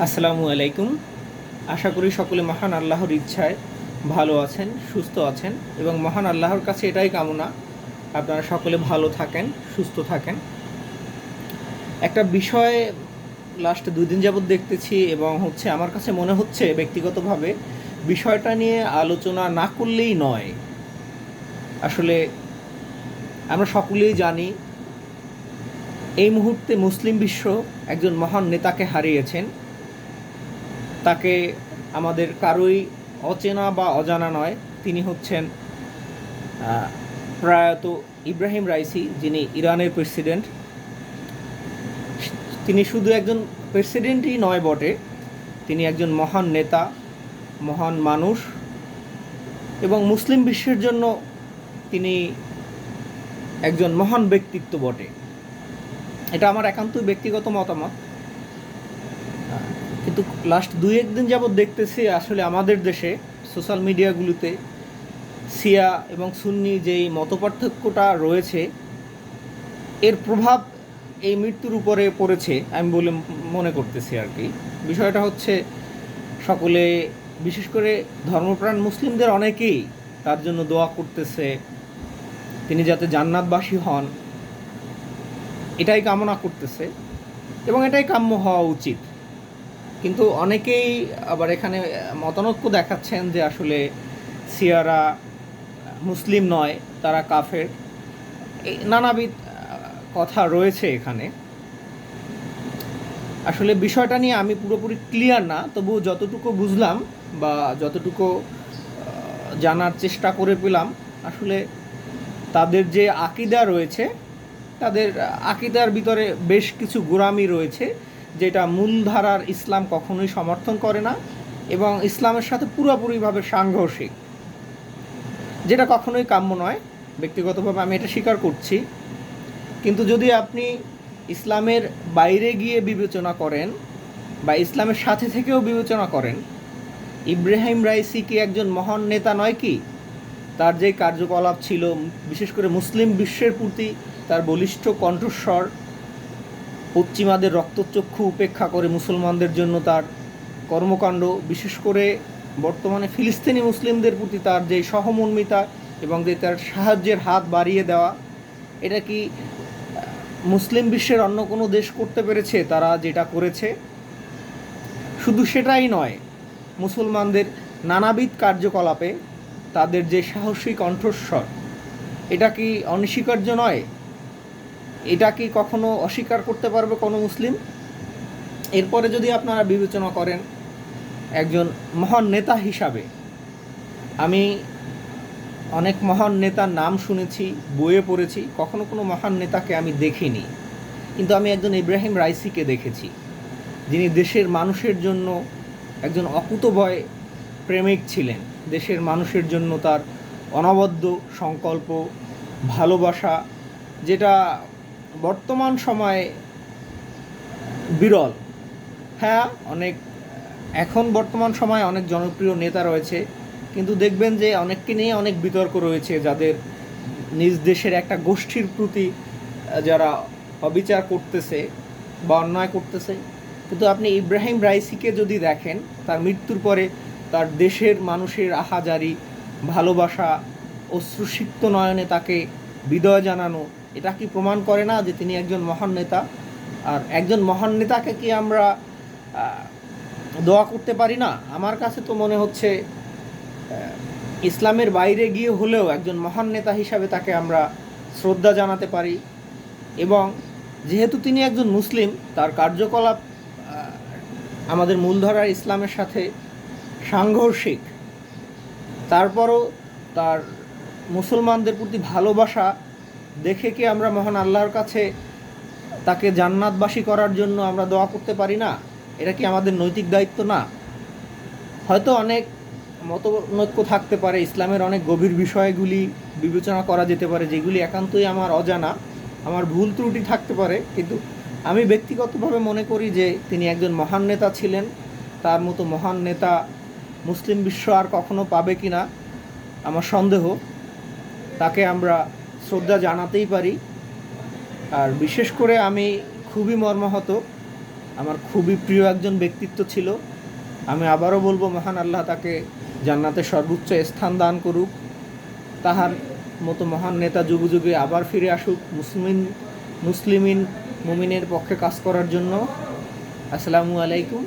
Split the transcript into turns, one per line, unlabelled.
আসসালামু আলাইকুম। আশা করি সকলে মহান আল্লাহর ইচ্ছায় ভালো আছেন, সুস্থ আছেন এবং মহান আল্লাহর কাছে এটাই কামনা, আপনারা সকলে ভালো থাকেন, সুস্থ থাকেন। একটা বিষয় লাস্ট দুই দিন যাবৎ দেখতেছি এবং হচ্ছে আমার কাছে মনে হচ্ছে ব্যক্তিগতভাবে বিষয়টা নিয়ে আলোচনা না করলেই নয়। আসলে আমরা সকলেই জানি এই মুহূর্তে মুসলিম বিশ্ব একজন মহান নেতাকে হারিয়েছেন। তাকে আমাদের কারোই অচেনা বা অজানা নয়। তিনি হচ্ছেন প্রয়াত ইব্রাহিম রাইসি, যিনি ইরানের প্রেসিডেন্ট। তিনি শুধু একজন প্রেসিডেন্টই নয় বটে, তিনি একজন মহান নেতা, মহান মানুষ এবং মুসলিম বিশ্বের জন্য তিনি একজন মহান ব্যক্তিত্ব বটে। এটা আমার একান্তই ব্যক্তিগত মতামত। কিন্তু লাস্ট দুই একদিন যাবৎ দেখতেছি আসলে আমাদের দেশে সোশ্যাল মিডিয়াগুলোতে সিয়া এবং সুন্নি যেই মতপার্থক্যটা রয়েছে, এর প্রভাব এই মৃত্যুর উপরে পড়েছে আমি বলে মনে করতেছি আর কি। বিষয়টা হচ্ছে সকলে, বিশেষ করে ধর্মপ্রাণ মুসলিমদের অনেকেই তার জন্য দোয়া করতেছে, তিনি যাতে জান্নাতবাসী হন, এটাই কামনা করতেছে এবং এটাই কাম্য হওয়া উচিত। কিন্তু অনেকেই আবার এখানে মতানৈক্য দেখাচ্ছেন যে আসলে সিয়ারা মুসলিম নয়, তারা কাফের। নানাবিধ কথা রয়েছে এখানে। আসলে বিষয়টা নিয়ে আমি পুরোপুরি ক্লিয়ার না তবু যতটুকু বুঝলাম বা যতটুকু জানার চেষ্টা করে পেলাম, আসলে তাদের যে আকিদা রয়েছে, তাদের আকিদার ভিতরে বেশ কিছু গোড়ামি রয়েছে। যেটা মূলধারার ইসলাম কখনোই সমর্থন করে না এবং ইসলামের সাথে পুরোপুরিভাবে সাংঘর্ষিক, যেটা কখনোই কাম্য নয়। ব্যক্তিগতভাবে আমি এটা স্বীকার করছি। কিন্তু যদি আপনি ইসলামের বাইরে গিয়ে বিবেচনা করেন বা ইসলামের সাথে থেকেও বিবেচনা করেন, ইব্রাহিম রাইসি কি একজন মহান নেতা নয় কি? তার যে কার্যকলাপ ছিল, বিশেষ করে মুসলিম বিশ্বের প্রতি তার বলিষ্ঠ কণ্ঠস্বর পশ্চিমাদের রক্তচক্ষু উপেক্ষা করে মুসলমানদের জন্য তার কর্মকাণ্ড, বিশেষ করে বর্তমানে ফিলিস্তিনি মুসলিমদের প্রতি তার যে সহমর্মিতা এবং যে তার সাহায্যের হাত বাড়িয়ে দেওয়া, এটা কি মুসলিম বিশ্বের অন্য কোনো দেশ করতে পেরেছে? তারা যেটা করেছে, শুধু সেটাই নয়, মুসলমানদের নানাবিধ কার্যকলাপে তাদের যে সাহসী কণ্ঠস্বর, এটা কি অনস্বীকার্য নয়? এটা কি কখনো অস্বীকার করতে পারবে কোনো মুসলিম? এরপরে যদি আপনারা বিবেচনা করেন একজন মহান নেতা হিসাবে, আমি অনেক মহান নেতার নাম শুনেছি, বইয়ে পড়েছি, কখনো কোনো মহান নেতাকে আমি দেখিনি। কিন্তু আমি একজন ইব্রাহিম রাইসিকে দেখেছি, যিনি দেশের মানুষের জন্য একজন অকুতভয় প্রেমিক ছিলেন। দেশের মানুষের জন্য তার অনবদ্য সংকল্প, ভালোবাসা, যেটা বর্তমান সময়ে বিরল। হ্যাঁ অনেক এখন বর্তমান সময়ে অনেক জনপ্রিয় নেতা রয়েছে, কিন্তু দেখবেন যে অনেককে নিয়ে অনেক বিতর্ক রয়েছে যাদের নিজ দেশের একটা গোষ্ঠীর প্রতি যারা অবিচার করতেছে বা অন্যায় করতেছে। কিন্তু আপনি ইব্রাহিম রাইসিকে যদি দেখেন, তার মৃত্যুর পরে তার দেশের মানুষের আহাজারি, ভালোবাসা, অশ্রুসিক্ত নয়নে তাকে বিদয় জানানো এটা কি প্রমাণ করে না যে তিনি একজন মহান নেতা? আর একজন মহান নেতাকে কি আমরা দোয়া করতে পারি না? আমার কাছে তো মনে হচ্ছে ইসলামের বাইরে গিয়ে হলেও একজন মহান নেতা হিসাবে তাকে আমরা শ্রদ্ধা জানাতে পারি। এবং যেহেতু তিনি একজন মুসলিম, তার কার্যকলাপ আমাদের মূলধারার ইসলামের সাথে সাংঘর্ষিক। তারপরও তার মুসলমানদের প্রতি ভালোবাসা দেখে কি আমরা মহান আল্লাহর কাছে তাকে জান্নাতবাসী করার জন্য আমরা দোয়া করতে পারি না? এটা কি আমাদের নৈতিক দায়িত্ব না? হয়তো অনেক মতনৈক্য থাকতে পারে, ইসলামের অনেক গভীর বিষয়গুলি বিবেচনা করা যেতে পারে, যেগুলি একান্তই আমার অজানা, আমার ভুল ত্রুটি থাকতে পারে, কিন্তু আমি ব্যক্তিগতভাবে মনে করি যে তিনি একজন মহান নেতা ছিলেন, তার মতো মহান নেতা মুসলিম বিশ্ব আর কখনো পাবে কি না আমার সন্দেহ। তাকে আমরা শ্রদ্ধা জানাতেই পারি। আর বিশেষ করে আমি খুবই মর্মাহত। আমার খুবই প্রিয় একজন ব্যক্তিত্ব ছিল। আমি আবারও বলব, মহান আল্লাহ তাকে জান্নাতে সর্বোচ্চ স্থান দান করুক। তাহার মতো মহান নেতা যুগে যুগে আবার ফিরে আসুক, মুসলিম, মুসলিমিন, মুমিনের পক্ষে কাজ করার জন্য। আসসালামু আলাইকুম।